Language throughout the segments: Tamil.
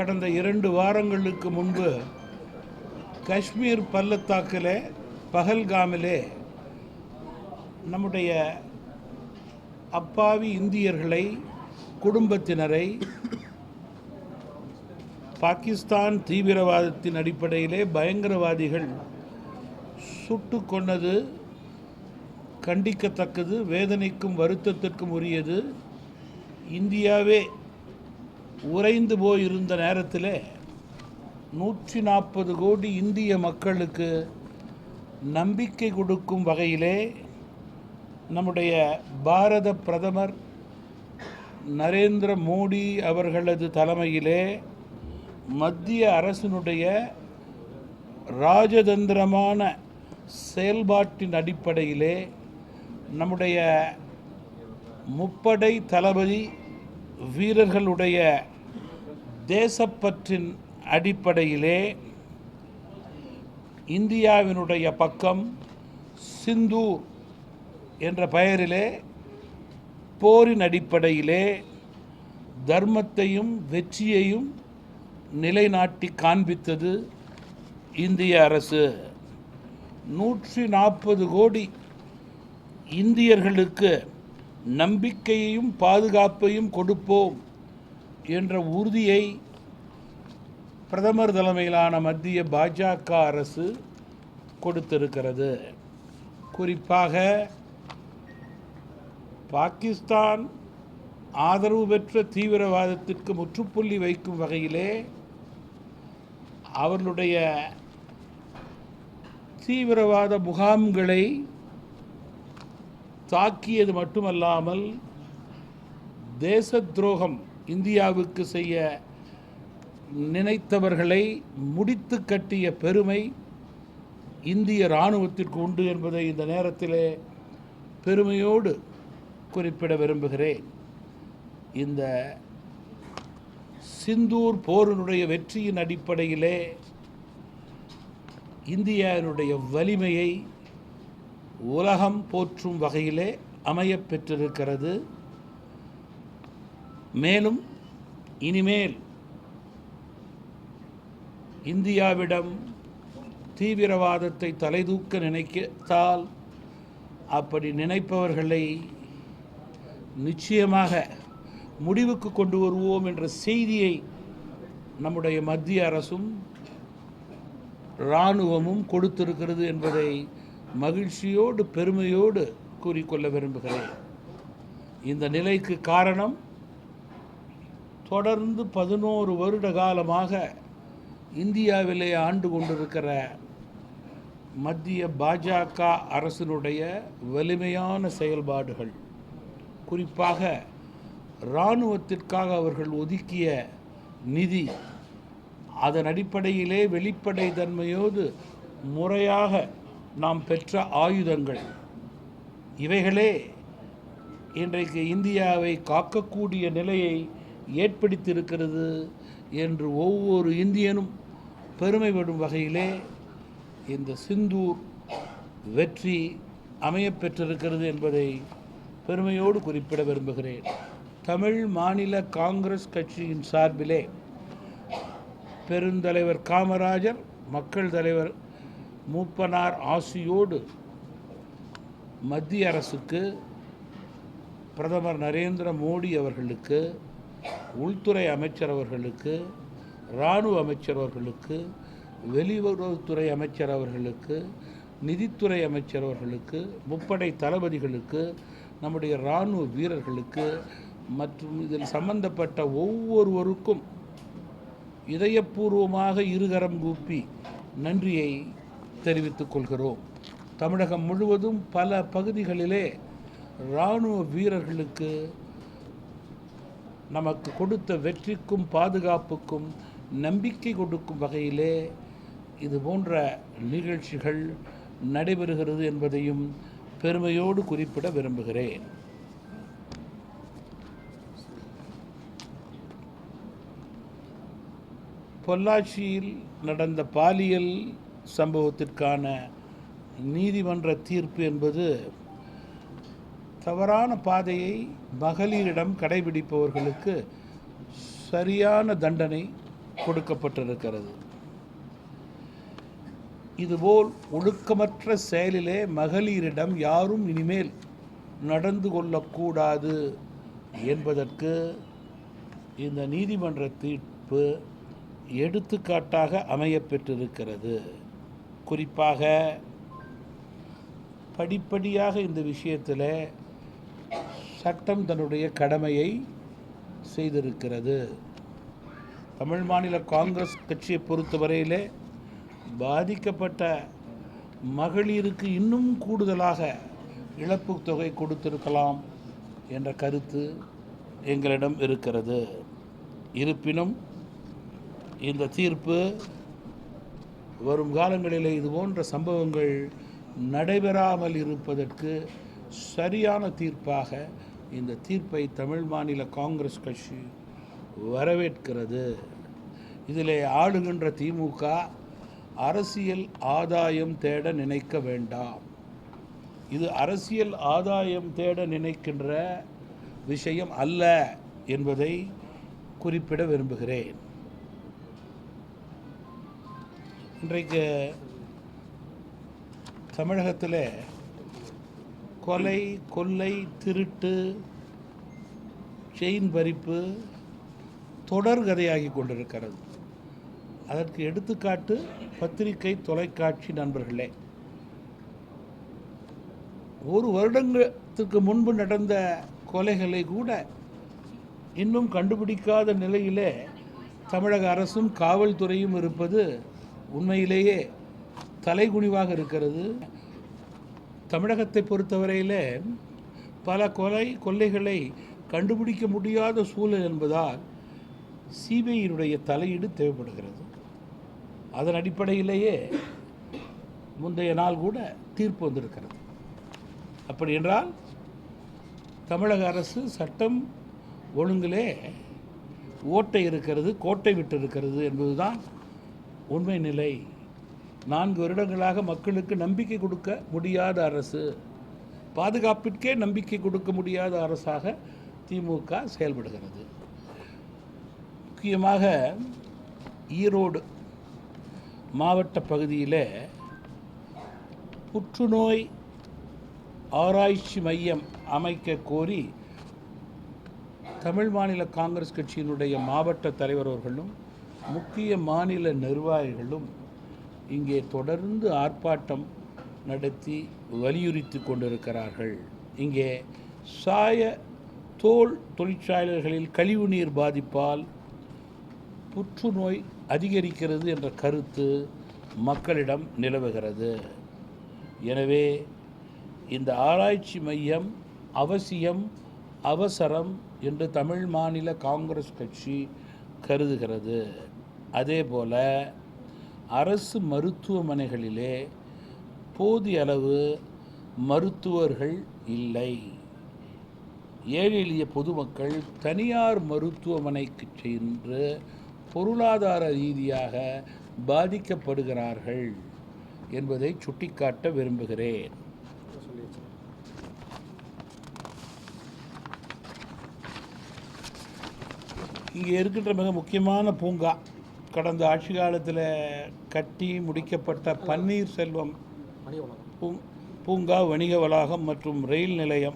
கடந்த இரண்டு வாரங்களுக்கு முன்பு காஷ்மீர் பள்ளத்தாக்கிலே பகல்காமிலே நம்முடைய அப்பாவி இந்தியர்களை குடும்பத்தினரை பாகிஸ்தான் தீவிரவாதத்தின் அடிப்படையிலே பயங்கரவாதிகள் சுட்டு கொண்டது கண்டிக்கத்தக்கது வேதனைக்கும் வருத்தத்திற்கும் உரியது. இந்தியாவே உறைந்து போயிருந்த நேரத்தில் நூற்றி நாற்பது கோடி இந்திய மக்களுக்கு நம்பிக்கை கொடுக்கும் வகையிலே நம்முடைய பாரத பிரதமர் நரேந்திர மோடி அவர்களது தலைமையிலே மத்திய அரசினுடைய ராஜதந்திரமான செயல்பாட்டின் அடிப்படையிலே நம்முடைய முப்படை தளபதி வீரர்களுடைய தேசப்பற்றின் அடிப்படையிலே இந்தியாவினுடைய பக்கம் சிந்தூர் என்ற பெயரிலே போரின் அடிப்படையிலே தர்மத்தையும் வெற்றியையும் நிலைநாட்டி காண்பித்தது இந்திய அரசு. நூற்றி நாற்பது கோடி இந்தியர்களுக்கு நம்பிக்கையையும் பாதுகாப்பையும் கொடுப்போம். என்ற உறுதியை பிரதமர் தலைமையிலான மத்திய பாஜக அரசு கொடுத்திருக்கிறது. குறிப்பாக பாகிஸ்தான் ஆதரவு பெற்ற தீவிரவாதத்திற்கு முற்றுப்புள்ளி வைக்கும் வகையிலே அவர்களுடைய தீவிரவாத முகாம்களை தாக்கியது மட்டுமல்லாமல் தேச துரோகம் இந்தியாவுக்கு செய்ய நினைத்தவர்களை முடித்து கட்டிய பெருமை இந்திய இராணுவத்திற்கு உண்டு என்பதை இந்த நேரத்திலே பெருமையோடு குறிப்பிட விரும்புகிறேன். இந்த சிந்தூர் போரினுடைய வெற்றியின் அடிப்படையிலே இந்தியாவினுடைய வலிமையை உலகம் போற்றும் வகையிலே அமையப் பெற்றிருக்கிறது. மேலும் இனிமேல் இந்தியாவிடம் தீவிரவாதத்தை தலைதூக்க நினைத்தால் அப்படி நினைப்பவர்களை நிச்சயமாக முடிவுக்கு கொண்டு வருவோம் என்ற செய்தியை நம்முடைய மத்திய அரசும் இராணுவமும் கொடுத்திருக்கிறது என்பதை மகிழ்ச்சியோடு பெருமையோடு கூறிக்கொள்ள விரும்புகிறேன். இந்த நிலைக்கு காரணம் தொடர்ந்து பதினோரு வருட காலமாக இந்தியாவிலே ஆண்டு கொண்டிருக்கிற மத்திய பாஜக அரசினுடைய வலிமையான செயல்பாடுகள். குறிப்பாக இராணுவத்திற்காக அவர்கள் ஒதுக்கிய நிதி அதன் அடிப்படையிலே வெளிப்படை தன்மையோடு முறையாக நாம் பெற்ற ஆயுதங்கள். இவைகளே இன்றைக்கு இந்தியாவை காக்கக்கூடிய நிலையை ஏற்படுத்தியிருக்கிறது என்று ஒவ்வொரு இந்தியனும் பெருமைப்படும் வகையிலே இந்த சிந்தூர் வெற்றி அமையப்பெற்றிருக்கிறது என்பதை பெருமையோடு குறிப்பிட விரும்புகிறேன். தமிழ் மாநில காங்கிரஸ் கட்சியின் சார்பிலே பெருந்தலைவர் காமராஜர் மக்கள் தலைவர் மூப்பனார் ஆசியோடு மத்திய அரசுக்கு பிரதமர் நரேந்திர மோடி அவர்களுக்கு உள்துறை அமைச்சர் அவர்களுக்கு இராணுவ அமைச்சர் அவர்களுக்கு வெளியுறவுத்துறை அமைச்சர் அவர்களுக்கு நிதித்துறை அமைச்சர் அவர்களுக்கு முப்படை தளபதிகளுக்கு நம்முடைய இராணுவ வீரர்களுக்கு மற்றும் இதில் சம்பந்தப்பட்ட ஒவ்வொருவருக்கும் இதயபூர்வமாக இருகரம் கூப்பி நன்றியை தெரிவித்துக் கொள்கிறோம். தமிழகம் முழுவதும் பல பகுதிகளிலே இராணுவ வீரர்களுக்கு நமக்கு கொடுத்த வெற்றிக்கும் பாதுகாப்புக்கும் நம்பிக்கை கொடுக்கும் வகையிலே இது போன்ற நிகழ்ச்சிகள் நடைபெறுகிறது என்பதையும் பெருமையோடு குறிப்பிட விரும்புகிறேன். பொள்ளாச்சியில் நடந்த பாலியல் சம்பவத்திற்கான நீதிமன்ற தீர்ப்பு என்பது தவறான பாதையை மகளிரிடம் கடைபிடிப்பவர்களுக்கு சரியான தண்டனை கொடுக்கப்பட்டிருக்கிறது. இதுபோல் ஒழுக்கமற்ற செயலிலே மகளிரிடம் யாரும் இனிமேல் நடந்து கொள்ளக்கூடாது என்பதற்கு இந்த நீதிமன்ற தீர்ப்பு எடுத்துக்காட்டாக அமையப்பெற்றிருக்கிறது. குறிப்பாக படிப்படியாக இந்த விஷயத்தில் சட்டம் தன்னுடைய கடமையை செய்திருக்கிறது. தமிழ் மாநில காங்கிரஸ் கட்சியை பொறுத்தவரையிலே பாதிக்கப்பட்ட மகளிருக்கு இன்னும் கூடுதலாக இழப்பு தொகை கொடுத்திருக்கலாம் என்ற கருத்து எங்களிடம் இருக்கிறது. இருப்பினும் இந்த தீர்ப்பு வரும் காலங்களில் இது போன்ற சம்பவங்கள் நடைபெறாமல் இருப்பதற்கு சரியான தீர்ப்பாக இந்த தீர்ப்பை தமிழ் மாநில காங்கிரஸ் கட்சி வரவேற்கிறது. இதில் ஆளுகின்ற திமுக அரசியல் ஆதாயம் தேட நினைக்க வேண்டாம். இது அரசியல் ஆதாயம் தேட நினைக்கின்ற விஷயம் அல்ல என்பதை குறிப்பிட விரும்புகிறேன். இன்றைக்கு தமிழகத்தில் கொலை கொள்ளை திருட்டு செயின் பறிப்பு தொடர்கதையாகி கொண்டிருக்கிறது. அதற்கு எடுத்துக்காட்டு பத்திரிகை தொலைக்காட்சி நண்பர்களே. ஒரு வருடங்களுக்கு முன்பு நடந்த கொலைகளை கூட இன்னும் கண்டுபிடிக்காத நிலையிலே தமிழக அரசும் காவல்துறையும் இருப்பது உண்மையிலேயே தலைகுனிவாக இருக்கிறது. தமிழகத்தை பொறுத்தவரையிலே பல கொலை கொள்ளைகளை கண்டுபிடிக்க முடியாத சூழல் என்பதால் சிபிஐயினுடைய தலையீடு தேவைப்படுகிறது. அதன் அடிப்படையிலேயே முந்தைய நாள் கூட தீர்ப்பு வந்திருக்கிறது. அப்படி என்றால் தமிழக அரசு சட்டம் ஒழுங்கிலே ஓட்டை இருக்கிறது கோட்டை விட்டு இருக்கிறது என்பதுதான் உண்மை நிலை நான்கு வருடங்களாக மக்களுக்கு நம்பிக்கை கொடுக்க முடியாத அரசு. பாதுகாப்பிற்கே நம்பிக்கை கொடுக்க முடியாத அரசாக திமுக செயல்படுகிறது. முக்கியமாக ஈரோடு மாவட்ட பகுதியில் புற்றுநோய் ஆராய்ச்சி மையம் அமைக்க கோரி தமிழ் மாநில காங்கிரஸ் கட்சியினுடைய மாவட்ட தலைவர் அவர்களும் முக்கிய மாநில நிர்வாகிகளும் இங்கே தொடர்ந்து ஆர்ப்பாட்டம் நடத்தி வலியுறுத்தி கொண்டிருக்கிறார்கள். இங்கே சாய தோல் தொழிற்சாலைகளில் கழிவுநீர் பாதிப்பால் புற்றுநோய் அதிகரிக்கிறது என்ற கருத்து மக்களிடம் நிலவுகிறது. எனவே இந்த ஆராய்ச்சி மையம் அவசியம் அவசரம் என்று தமிழ் மாநில காங்கிரஸ் கட்சி கருதுகிறது. அதேபோல அரசு மருத்துவமனைகளிலே போதிய அளவு மருத்துவர்கள் இல்லை. ஏழை எளிய பொதுமக்கள் தனியார் மருத்துவமனைக்கு சென்று பொருளாதார ரீதியாக பாதிக்கப்படுகிறார்கள் என்பதை சுட்டிக்காட்ட விரும்புகிறேன். இங்கே இருக்கின்ற மிக முக்கியமான பூங்கா. கடந்த ஆட்சி காலத்தில் கட்டி முடிக்கப்பட்ட பன்னீர்செல்வம் பூ- பூங்கா வணிக வளாகம் மற்றும் ரயில் நிலையம்.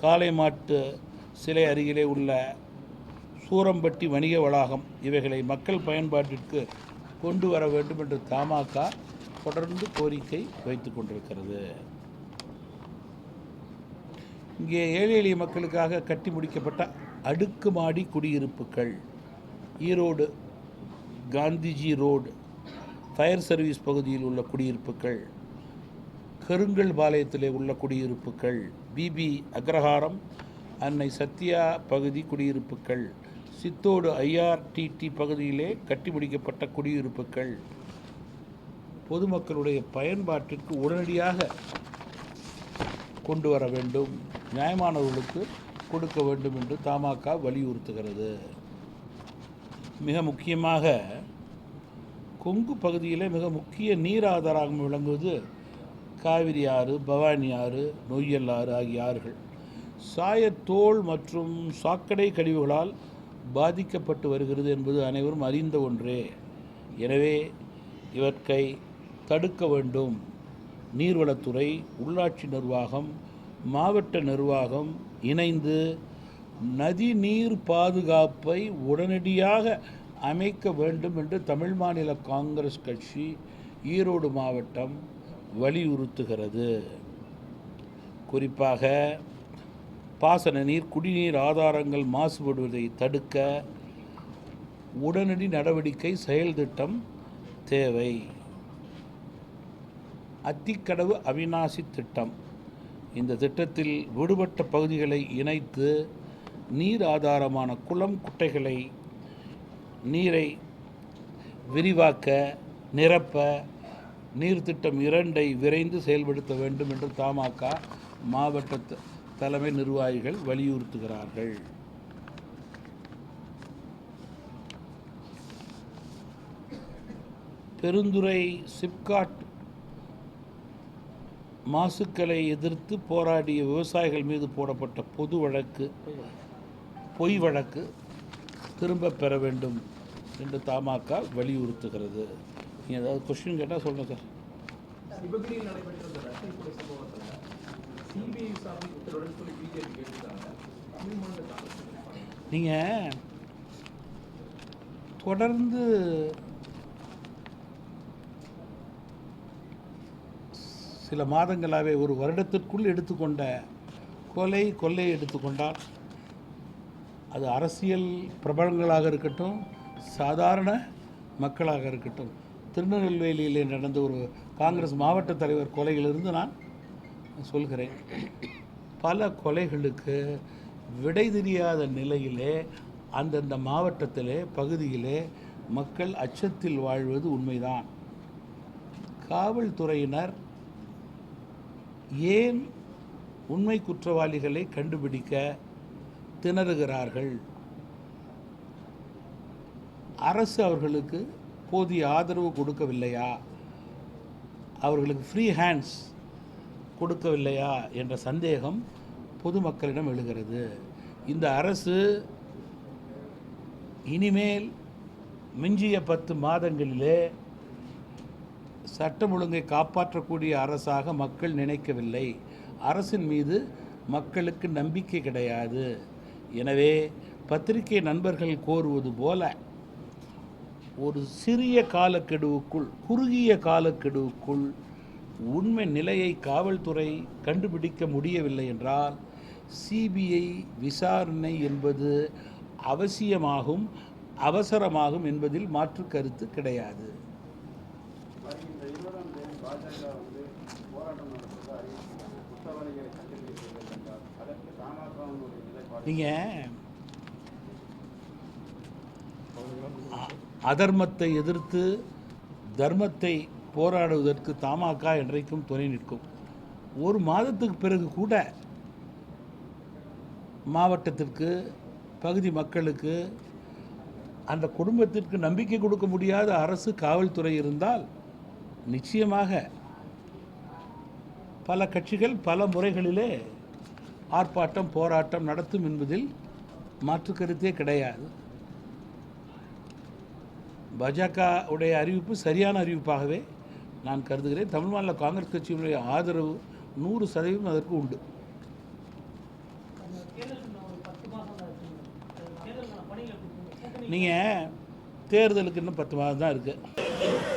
காளை மாட்டு சிலை அருகிலே உள்ள சூரம்பட்டி வணிக வளாகம். இவைகளை மக்கள் பயன்பாட்டிற்கு கொண்டு வர வேண்டும் என்று தமாக தொடர்ந்து கோரிக்கை வைத்து கொண்டிருக்கிறது. இங்கே ஏழை எளிய மக்களுக்காக கட்டி முடிக்கப்பட்ட அடுக்குமாடி குடியிருப்புகள். Erode Gandhiji road. Fire service பகுதியில் உள்ள குடியிருப்புகள் கருங்கல் பாளையத்திலே உள்ள குடியிருப்புகள் பிபி அக்ரஹாரம் அன்னை சத்யா பகுதி குடியிருப்புகள் சித்தோடு ஐஆர்டிடி பகுதியிலே கட்டி முடிக்கப்பட்ட குடியிருப்புகள். பொதுமக்களுடைய பயன்பாட்டிற்கு உடனடியாக கொண்டு வர வேண்டும். நியாயமானவர்களுக்கு கொடுக்க வேண்டும் என்று தமாக வலியுறுத்துகிறது. மிக முக்கியமாக கொங்கு பகுதியில் மிக முக்கிய நீர் ஆதாரமாக விளங்குவது காவிரி ஆறு பவானி ஆறு நொய்யல் ஆறு ஆகிய ஆறுகள். சாயத்தோல் மற்றும் சாக்கடை கழிவுகளால் பாதிக்கப்பட்டு வருகிறது என்பது அனைவரும் அறிந்த ஒன்றே. எனவே இவற்றை தடுக்க வேண்டும். நீர்வளத்துறை உள்ளாட்சி நிர்வாகம் மாவட்ட நிர்வாகம் இணைந்து நதி நீர் பாதுகாப்பை உடனடியாக அமைக்க வேண்டும் என்று தமிழ் மாநில காங்கிரஸ் கட்சி ஈரோடு மாவட்டம் வலியுறுத்துகிறது. குறிப்பாக பாசன நீர் குடிநீர் ஆதாரங்கள் மாசுபடுவதை தடுக்க உடனடி நடவடிக்கை செயல் திட்டம் தேவை. அத்திக்கடவு அவிநாசி திட்டம். இந்த திட்டத்தில் விடுபட்ட பகுதிகளை இணைத்து நீர் ஆதாரமான குளம் குட்டைகளை நீரை விரிவாக்க நிரப்ப நீர் திட்டம் இரண்டை விரைந்து செயல்படுத்த வேண்டும் என்று தமாக மாவட்ட தலைமை நிர்வாகிகள் வலியுறுத்துகிறார்கள். பெருந்துறை சிப்காட் மாசுக்களை எதிர்த்து போராடிய விவசாயிகள் மீது போடப்பட்ட பொது வழக்கு பொய் வழக்கு திரும்ப பெற வேண்டும் என்று தமாக வலியுறுத்துகிறது. நீங்கள் ஏதாவது கொஸ்டின் கேட்டால் சொல்லுங்கள் சார் சிவகிரியில் நடைபெற்ற கொலை சம்பவத்தில் சிபிஐ உத்தரவுடன் சொல்லி பிஜேபி கேட்டிருக்காங்க? நீங்கள் தொடர்ந்து சில மாதங்களாகவே ஒரு வருடத்திற்குள் எடுத்துக்கொண்ட கொலை கொள்ளை எடுத்துக்கொண்டால் அது அரசியல் பிரபலங்களாக இருக்கட்டும் சாதாரண மக்களாக இருக்கட்டும். திருநெல்வேலியிலே நடந்த ஒரு காங்கிரஸ் மாவட்ட தலைவர் கொலையிலிருந்து நான் சொல்கிறேன். பல கொலைகளுக்கு விடை தெரியாத நிலையிலே அந்தந்த மாவட்டத்திலே பகுதியிலே மக்கள் அச்சத்தில் வாழ்வது உண்மைதான். காவல்துறையினர் ஏன் உண்மை குற்றவாளிகளை கண்டுபிடிக்க திணறுகிறார்கள். அரசு அவர்களுக்கு போதிய ஆதரவு கொடுக்கவில்லையா? அவர்களுக்கு ஃப்ரீ ஹேண்ட்ஸ் கொடுக்கவில்லையா என்ற சந்தேகம் பொதுமக்களிடம் எழுகிறது. இந்த அரசு இனிமேல் மிஞ்சிய பத்து மாதங்களிலே சட்டம் ஒழுங்கை காப்பாற்றக்கூடிய அரசாக மக்கள் நினைக்கவில்லை. அரசின் மீது மக்களுக்கு நம்பிக்கை கிடையாது. எனவே பத்திரிகை நண்பர்கள் கோருவது போல ஒரு சிறிய காலக்கெடுவுக்குள் குறுகிய காலக்கெடுவுக்குள் உண்மை நிலையை காவல்துறை கண்டுபிடிக்க முடியவில்லை என்றால் சிபிஐ விசாரணை என்பது அவசியமாகும் அவசரமாகும் என்பதில் மாற்று கருத்து கிடையாது. நீங்கள் அதர்மத்தை எதிர்த்து தர்மத்தை போராடுவதற்கு தமாக என்றைக்கும் துணை நிற்கும். ஒரு மாதத்துக்கு பிறகு கூட மாவட்டத்திற்கு பகுதி மக்களுக்கு அந்த குடும்பத்திற்கு நம்பிக்கை கொடுக்க முடியாத அரசு காவல்துறை இருந்தால் நிச்சயமாக பல கட்சிகள் பல முறைகளிலே ஆர்ப்பாட்டம் போராட்டம் நடத்தும் என்பதில் மாற்று கருத்தே கிடையாது. பாஜக உடைய அறிவிப்பு சரியான அறிவிப்பாகவே நான் கருதுகிறேன். தமிழ் மாநில காங்கிரஸ் கட்சியினுடைய ஆதரவு நூறு சதவீதம் அதற்கு உண்டு. நீங்கள் தேர்தலுக்கு இன்னும் பத்து மாதம் தான் இருக்குது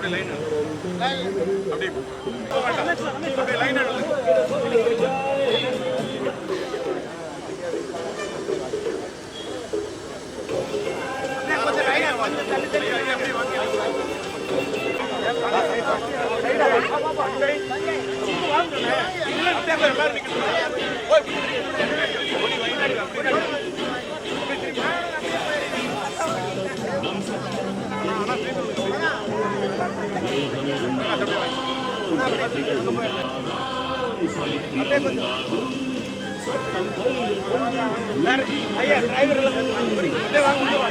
அப்படியே லைன் அப்படியே அப்படியே லைன் வாங்க. எல்லாரும் ஐயா டிரைவர் அப்படியே வாங்க முன்னாடி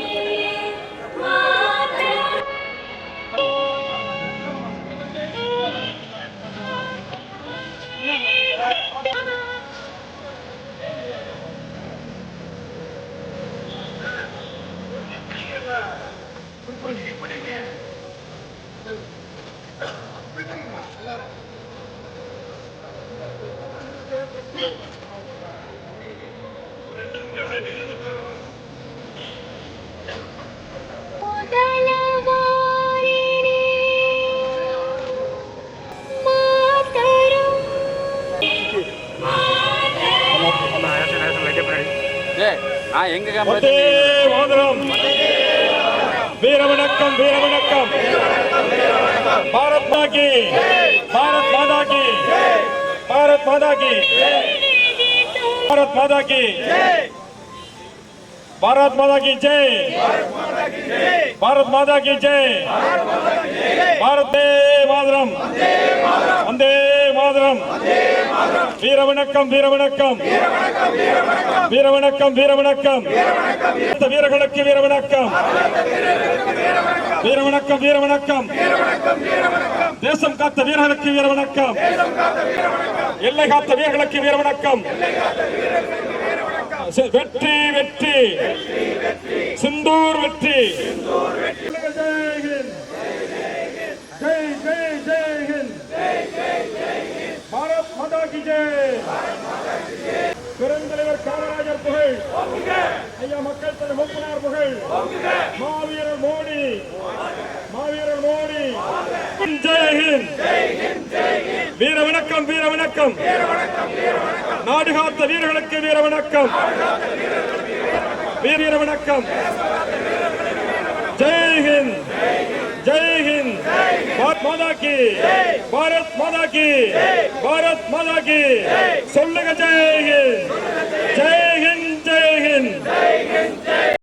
வந்தே மாதரம். வீர வணக்கம் வீர வணக்கம் பாரத் மாதா பாரத் மாதா பாரத் மாதா பாரத் மாதா கி பாரத் மாதா கி ஜெய். பாரத் மாதா கி ஜெய். பாரத் மாதரம். வந்தே மாதரம் வீர வணக்கம். வீர வணக்கம் வீர வணக்கம் வீர வணக்கம் வீரர்களுக்கு வீர வணக்கம் வீர வணக்கம் வீர வணக்கம் தேசம் காத்த வீரர்களுக்கு வீர வணக்கம் எல்லை காத்த வீரர்களுக்கு வீர வணக்கம் செ- வெற்றி வெற்றி. சிந்தூர் வெற்றி. ஜெய் ஜெய் ஜெய் ஹிந்த். பாரத் மாதா கி ஜெய் பெருந்தலைவர் காமராஜர் புகழ். ஐயா மக்கள் தலைவர் மூப்பனார் புகழ். மாவீரர் மோடி. மாவீரர் மோடி. ஜெய் ஹிந்த். வீர வணக்கம் வீர வணக்கம். நாடு காத்த வீரர்களுக்கு வீர வணக்கம். வீர வணக்கம். ஜெய் ஹிந்த். பாரத் மாதா கி. பாரத் மாதா கி. பாரத் மாதா கி. சொல்லுங்க ஜெய் ஹிந்த். ஜெய் ஹிந்த் ஜெய் ஹிந்த்.